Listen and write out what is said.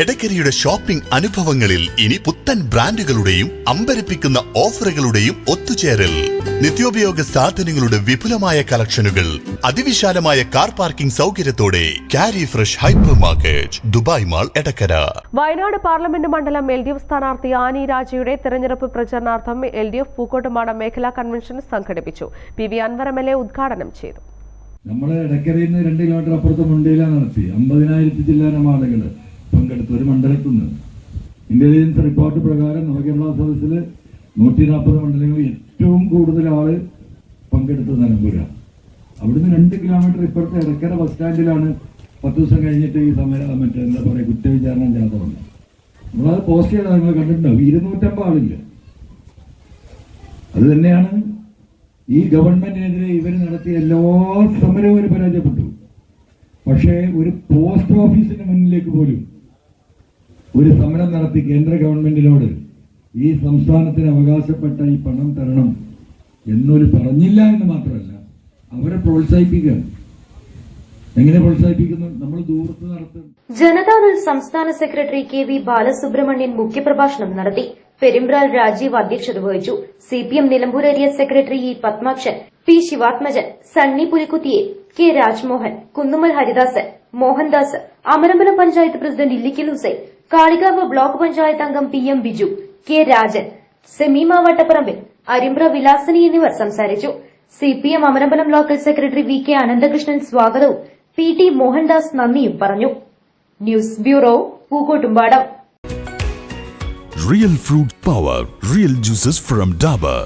എടക്കരയുടെ shopping അനുഭവങ്ങളിൽ ഇനി പുത്തൻ ബ്രാൻഡുകളുടെയും അമ്പരപ്പിക്കുന്ന ഓഫറുകളുടെയും ഒത്തുചേരൽ. നിത്യോപയോഗ സാധനങ്ങളുടെ വിപുലമായ കളക്ഷനുകൾ അതിവിശാലമായ car parking സൗകര്യത്തോടെ carry fresh hypermarket Dubai mall Edakkara. Wayanad parliament മണ്ഡലം എൽ ഡി എഫ് സ്ഥാനാർത്ഥി ആനി രാജയുടെ തെരഞ്ഞെടുപ്പ് പ്രചരണാർത്ഥം എൽ ഡി എഫ് പൂക്കോട്ടുമാട മേഖലാ കൺവെൻഷൻ സംഘടിപ്പിച്ചു. P V Anvar M L A ഉദ്ഘാടനം ചെയ്തു. നമ്മൾ ഇടക്കരയിൽ നിന്ന് രണ്ട് കിലോമീറ്റർ അപ്പുറത്ത് മുണ്ടയില നടത്തി അമ്പതിനായിരത്തി ചില്ലാനം ആളുകൾ പങ്കെടുത്തു ഒരു മണ്ഡലത്തിൽ നിന്ന് ഇന്റലിജൻസ് റിപ്പോർട്ട് പ്രകാരം നവകേരള സദസ്സിൽ നൂറ്റി നാൽപ്പത് മണ്ഡലങ്ങളിൽ ഏറ്റവും കൂടുതൽ ആൾ പങ്കെടുത്തത് നിലമ്പൂര അവിടുന്ന് രണ്ട് കിലോമീറ്റർ ഇപ്പുറത്തെ ഇടക്കര ബസ് സ്റ്റാൻഡിലാണ് പത്ത് ദിവസം കഴിഞ്ഞിട്ട് ഈ സമയം മറ്റേ എന്താ പറയുക കുറ്റവിചാരണ ജാഥ വന്നത്. നമ്മളത് പോസ്റ്റ് ചെയ്താൽ നിങ്ങൾ കണ്ടിട്ടുണ്ടാവും. ഇരുന്നൂറ്റമ്പത് ആളില്ല? അത് തന്നെയാണ് ഈ ഗവൺമെന്റിനെതിരെ ഇവർ നടത്തിയ എല്ലാ സമരവും പരാജയപ്പെട്ടു. പക്ഷേ ഒരു പോസ്റ്റ് ഓഫീസിന് മുന്നിലേക്ക് പോലും ഒരു സമരം നടത്തി കേന്ദ്ര ഗവൺമെന്റിനോട് ഈ സംസ്ഥാനത്തിന് അവകാശപ്പെട്ട ഈ പണം തരണം എന്നൊരു പറഞ്ഞില്ല എന്ന് മാത്രമല്ല അവരെ പ്രോത്സാഹിപ്പിക്കുക. എങ്ങനെ പ്രോത്സാഹിപ്പിക്കുന്നു? നമ്മൾ ദൂരത്ത് നടത്തും. ജനതാദൾ സംസ്ഥാന സെക്രട്ടറി കെ വി ബാലസുബ്രഹ്മണ്യൻ മുഖ്യപ്രഭാഷണം നടത്തി. പെരുമ്പ്രാൽ രാജീവ് അധ്യക്ഷത വഹിച്ചു. C P M Nilambur area secretary E Padmakshan P Shivathmajan Sunny പുലിക്കുത്തിയെ K Rajmohan Kunnumal Haridasan Mohandas Amarambalam panchayat president Illikkal Hussain Kalikavu block panchayat അംഗം P M Biju K Rajan Semeema Vattapparambil Arimbra Vilasini എന്നിവർ സംസാരിച്ചു. C P M Amarambalam local secretary V K Ananthakrishnan സ്വാഗതവും P T Mohandas നന്ദിയും പറഞ്ഞു. News bureau Pookkottumpadam. Real fruit power real juices from Dabur